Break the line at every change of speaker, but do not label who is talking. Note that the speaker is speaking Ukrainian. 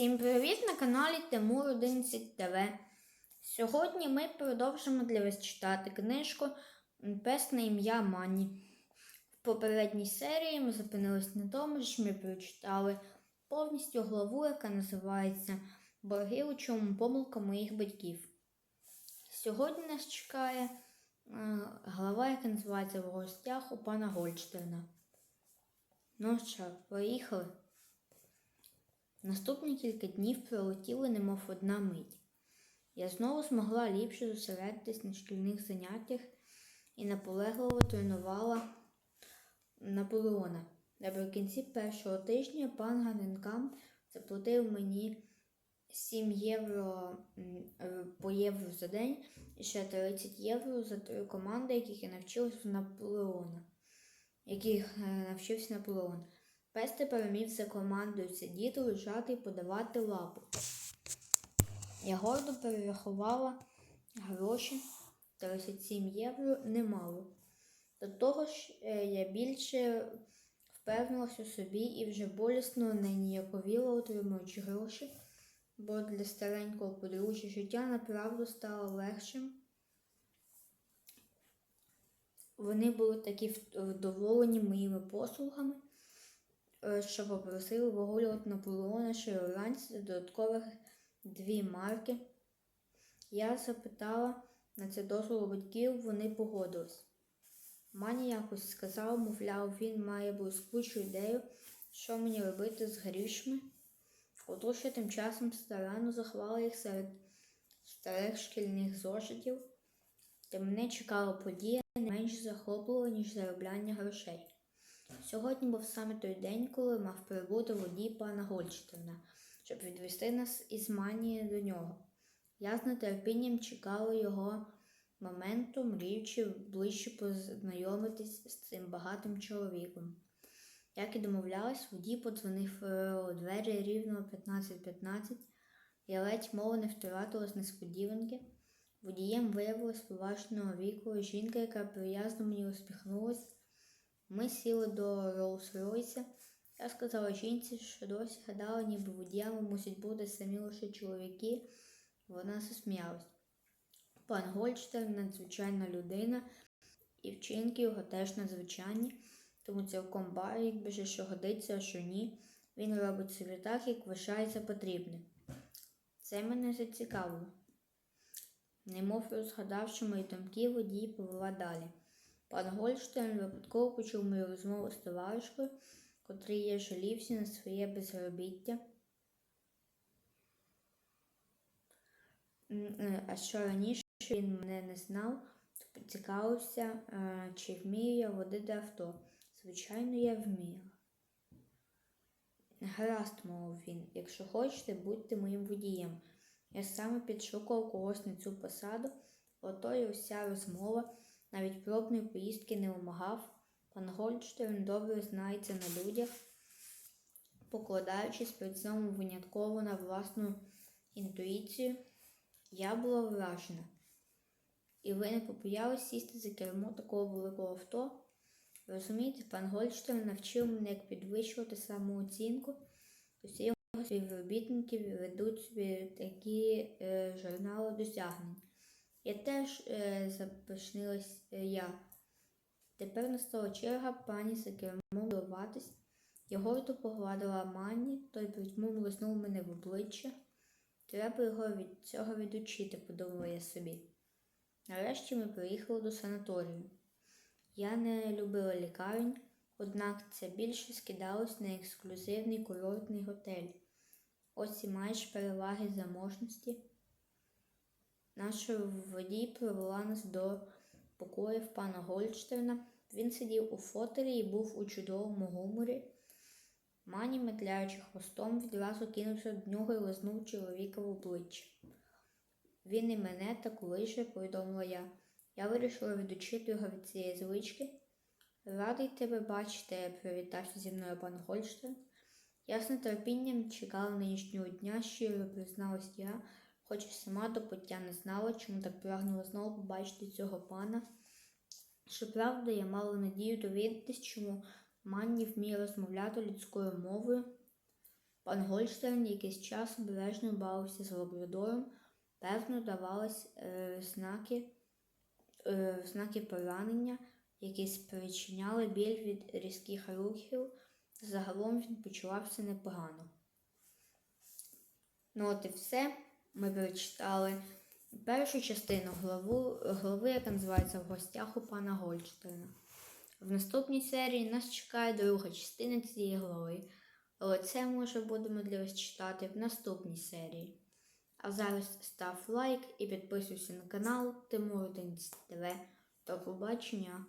Всім привіт на каналі Тимур 11 ТВ. Сьогодні ми продовжимо для вас читати книжку Пес на ім'я Мані. В попередній серії ми зупинились на тому, що ми прочитали повністю главу, яка називається Борги, у чому помилка моїх батьків. Сьогодні нас чекає е, глава, яка називається В гостях у пана Гольдштерна. Ну що, поїхали? Наступні кілька днів пролетіли, немов одна мить. Я знову змогла ліпше зосередитись на шкільних заняттях і наполегливо тренувала Наполеона. Наприкінці першого тижня пан Ганенкам заплатив мені 7 євро е, по євро за день і ще 30 євро за три команди, яких я навчилась в Наполеона, яких е, навчився Наполеон. Пес тепер міг за командою сидіти, лежати і подавати лапу. Я гордо перерахувала гроші 37 євро немало. До того ж, е, я більше впевнилася у собі і вже болісно не ніяковіла, отримуючи гроші, бо для старенького подружжя життя направду стало легшим. Вони були такі вдоволені моїми послугами що попросили вигулювати Наполеона вранці за додаткових дві марки. Я запитала на це дозволу батьків, вони погодились. Мані якось сказав, мовляв, він має блискучу ідею, що мені робити з грішми. Отож я тим часом старанно заховала їх серед старих шкільних зошитів, де мене чекала подія не менш захоплива, ніж заробляння грошей. Сьогодні був саме той день, коли мав прибути водій пана Гольштейна, щоб відвести нас із манії до нього. Я з нетерпінням чекала його моменту, мріючи ближче познайомитись з цим багатим чоловіком. Як і домовлялась, водій подзвонив е, у двері рівно 15.15. Я ледь мова не втратила з несподіванки. Водієм виявилась поважного віку жінка, яка приязно мені усміхнулась. Ми сіли до Роллс-Ройса. Я сказала жінці, що досі гадала, ніби водіями мусять бути самі лише чоловіки. Вона засміялась. Пан Гольдштейн надзвичайна людина, і вчинки його теж надзвичайні, тому цілком байдуже, що годиться, а що ні. Він робить собі так, як вважається потрібним. Це мене зацікавило. Немов розгадавши мої думки, водій повела далі. Пан Гольштейн випадково почув мою розмову з товаришкою, котрий я жалівся на своє безробіття. Е, А що раніше він мене не знав, то поцікавився, е, чи вмію я водити авто. Звичайно, я вмію. Гаразд, мовив він, якщо хочете, будьте моїм водієм. Я саме підшукував когось на цю посаду, ото і вся розмова. Навіть пробної поїздки не вимагав. Пан Гольдштерн добре знається на людях, покладаючись при цьому винятково на власну інтуїцію, я була вражена. І ви не побоялись сісти за кермо такого великого авто? Розумієте, пан Гольдштерн навчив мене, як підвищувати самооцінку. Усі його співробітники ведуть собі такі е, журнали досягнень. Я теж е, запишнилась е, я. Тепер настала черга пані за кермом милуватись. Я гордо погладила мані, той притьмом лизнув мене в обличчя. Треба його від цього відучити, подумала я собі. Нарешті ми приїхали до санаторію. Я не любила лікарень, однак це більше скидалось на ексклюзивний курортний готель. Ось і маєш переваги заможності. Наша водій провела нас до покоїв пана Гольдштерна. Він сидів у фотелі і був у чудовому гуморі. Мані, метляючи хвостом, відразу кинувся до нього і лизнув чоловіка в обличчя. Він і мене так лише, повідомила я. Я вирішила відучити його від цієї звички. Радий тебе бачити, привітався зі мною пан Гольштерн. Я з нетерпінням чекала нинішнього дня, щиро призналась я, хоч і сама до пуття не знала, чому так прагнула знову побачити цього пана. Щоправда, я мала надію довідатись, чому Манні вміє розмовляти людською мовою. Пан Гольштерн якийсь час обережно бавився з лабрадором, певно, давались е, знаки, е, знаки поранення, які спричиняли біль від різких рухів. Загалом він почувався непогано. Ну от і все. Ми прочитали першу частину главу, глави, яка називається В гостях у пана Гольштерна. В наступній серії нас чекає друга частина цієї глави, але це ми вже будемо для вас читати в наступній серії. А зараз став лайк і підписуйся на канал Тимур Тенць ТВ. До побачення!